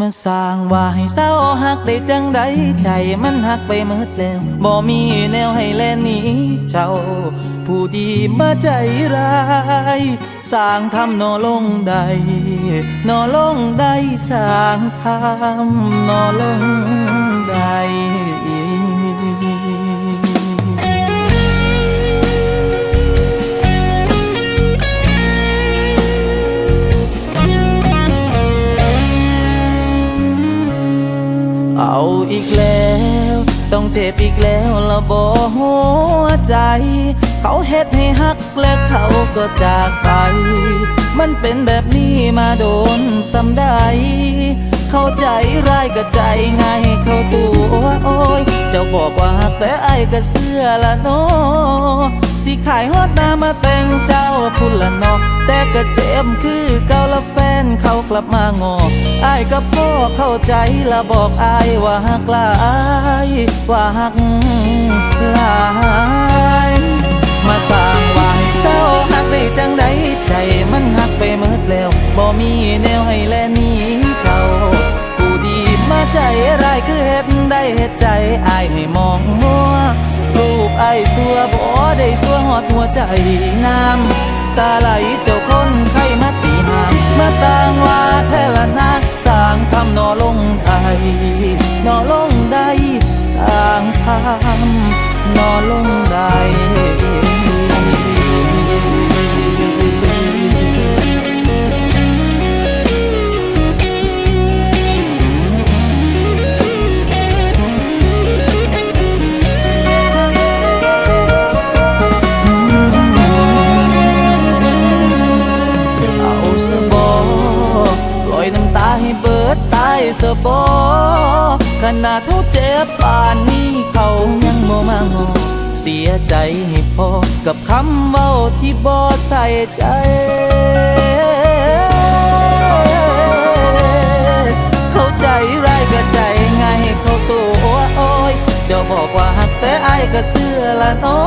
มาสร้างว่าให้เศร้าหักได้จังใดใจมันหักไปหมดแล้วบ่มีแนวให้แลหนีเจ้า ผู้ดีมาใจร้ายสร้างทำนอลงใดนอลงใดสร้างทำนอลงใด อีกแล้ว ต้องเจ็บอีกแล้วละบ่หัวใจ เขาเฮ็ดให้ฮักและเขาก็จากไป มันเป็นแบบนี้มาโดนสำได้เข้าใจร้ายก็ใจง่ายเข้าตัวโอ้ยเจ้าบอกว่าฮักแต่ไอ้ก็เสื้อละเน สิขายฮอดนามาแต่งเจ้าพุ่นละนาะแต่ก็เจ็บคือเก่าละแฟนเขากลับมางอไอ้ายกับพ่อเข้าใจละบอกอายว่าฮักลายว่าฮักลายมาสร้างว่าให้เศร้าหักได้จังใดใจมันหักไปหมดแล้วบ่มีแนวให้แลนี้เจ้าผู้ดีมาใจร้ายคือเฮ็ดได้เฮ็ดใจอายให้มองมัว รูปไอ้สัวบ่ได้สัวหอดหัวใจน้ำตาไหลเจ้าคนไข้มาตีหางมาสร้างว่าแทละนักสร้างทำนอลงได้นอลงได้สร้างทำนอลงได้ บอขนาดเท่าเจ็บป่านนี้เขายังบ่มางอเสียใจให้พอกับคำเว้าที่บ่ใส่ใจเข้าใจร้ายก็ใจง่ายให้เขาตัวอ้ยเจ้าบอกว่าหักแต่ไอายก็เสื้อละนา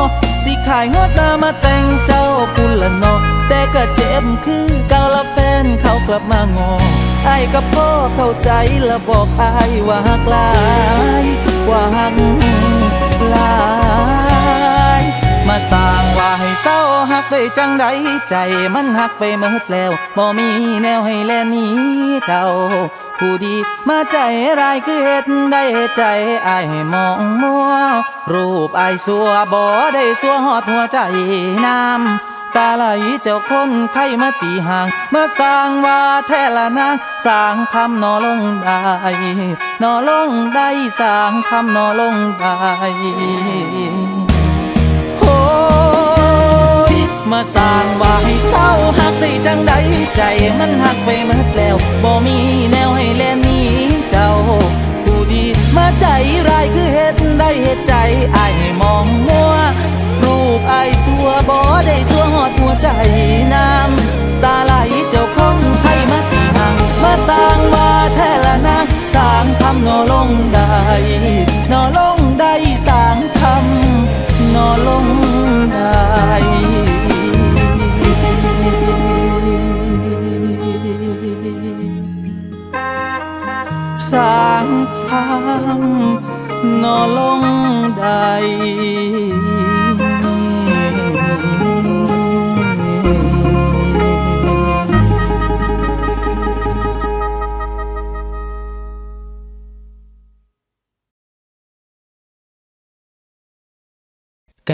ะสิขายงดหน้ามาแต่งเจ้าพุ่นละนาะ แต่ก็เจ็บคือเก่าละแฟนเขากลับมางอไอายกับพ่อเข้าใจและบอกอายว่าหักลายว่าหักลายมาสร้างว่าให้เศร้าหักได้จังใดใจมันหักไปหมดแล้วบ่มีแนวให้แลนี้เจ้าผู้ดีมาใจร้ายคือเฮ็ดได้ใจไอให้มองมัว รูปไอสัวบ่ได้สัวหอดหัวใจน้ำ ตาไหลเจ้าคนไข้มาตีห่างมาสร้างว่าแท้ละนางสร้างทำนอลงได้นอลงได้สร้างทำนอลงได้โอ้ยมาสร้างว่าให้เศร้าหักได้จังใดใจมันหักไปหมดแล้วบ่มีแนวให้แลหนี้เจ้า ผู้ดีมาใจร้ายคือเฮ็ดได้เฮ็ดใจอายให้มอง บ่ได้สัวหอดหัวใจน้ำตาไหลเจ้าคงไข้มาตีห่างมาสร้างว่าแท้ละนางสร้างทำนอลงได้นอลงได้สร้างทำนอลงได้สร้างทำนอลงได้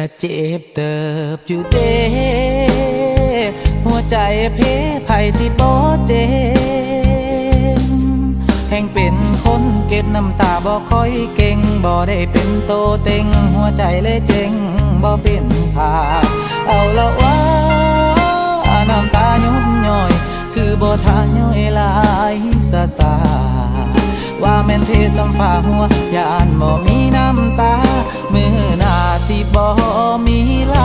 กะเจ็บเติบอยู่เด้หัวใจเพไผสิบ่เจ็บแห่งเป็นคนเก็บน้ำตาบ่ค่อยเก่งบ่ได้เป็นโตเต็ง หัวใจเลยเจ๊งบ่เป็นทาเอาละว่าน้ำตาหยุดย่อย คือบ่ทานย่อยลายซาซา ว่าแม่นเทสัมฝาหัวยานบ่มีน้ำตา มือหน้าสิบ่มีไหล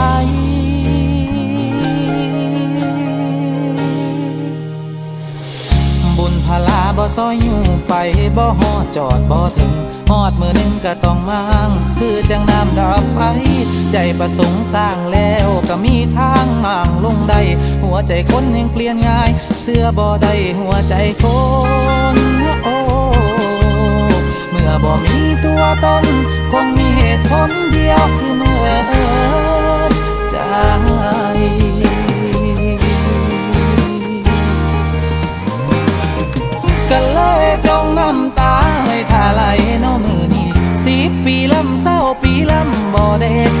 บุญพลาบ่ซอยอยู่ไปบ่ฮอจอดบ่ถึงฮอดมือหนึ่งก็ต้องมางคือจังน้ำดับไฟ ใจประสงค์สร้างแล้วก็มีทางมางลงได้ หัวใจคนแห่งเปลี่ยนง่าย เสื้อบ่ได้หัวใจคน ตัวตนคงมีเหตุผลเดียวคือเมื่อใจก็เลยจงน้ำตาไว้ท่าไหลน้อมือนี้สิบปีลำเศร้าปีลำบ่ได้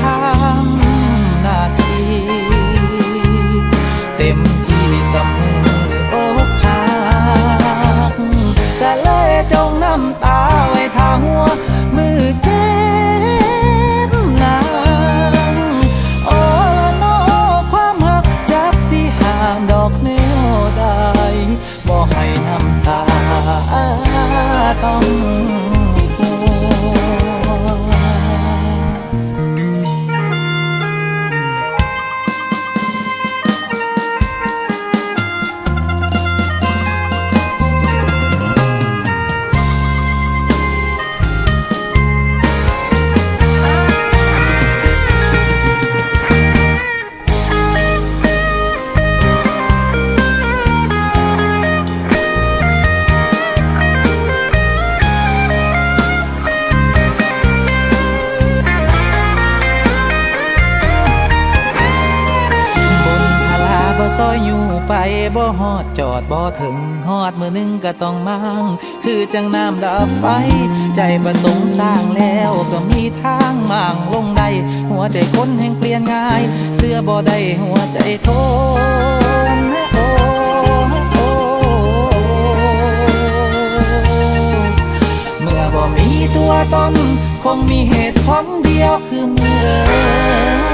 ซอยอยู่ไปบ่ฮอดจอดบ่ถึงฮอดมือนึงก็ต้องมางคือจังน้ำดับไฟ ใจประสงค์สร้างแล้วก็มีทางมางลงได้หัวใจคนแห่งเปลี่ยนง่าย เสื้อบ่ได้หัวใจทนโอ้โอ้เมื่อบ่มีตัวตนคงมีเหตุผลเดียวคือเมื่อ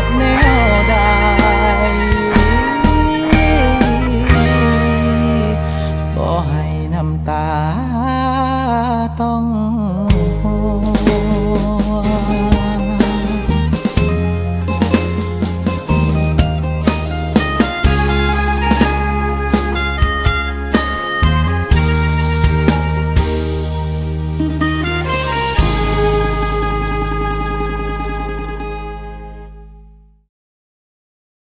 อกแน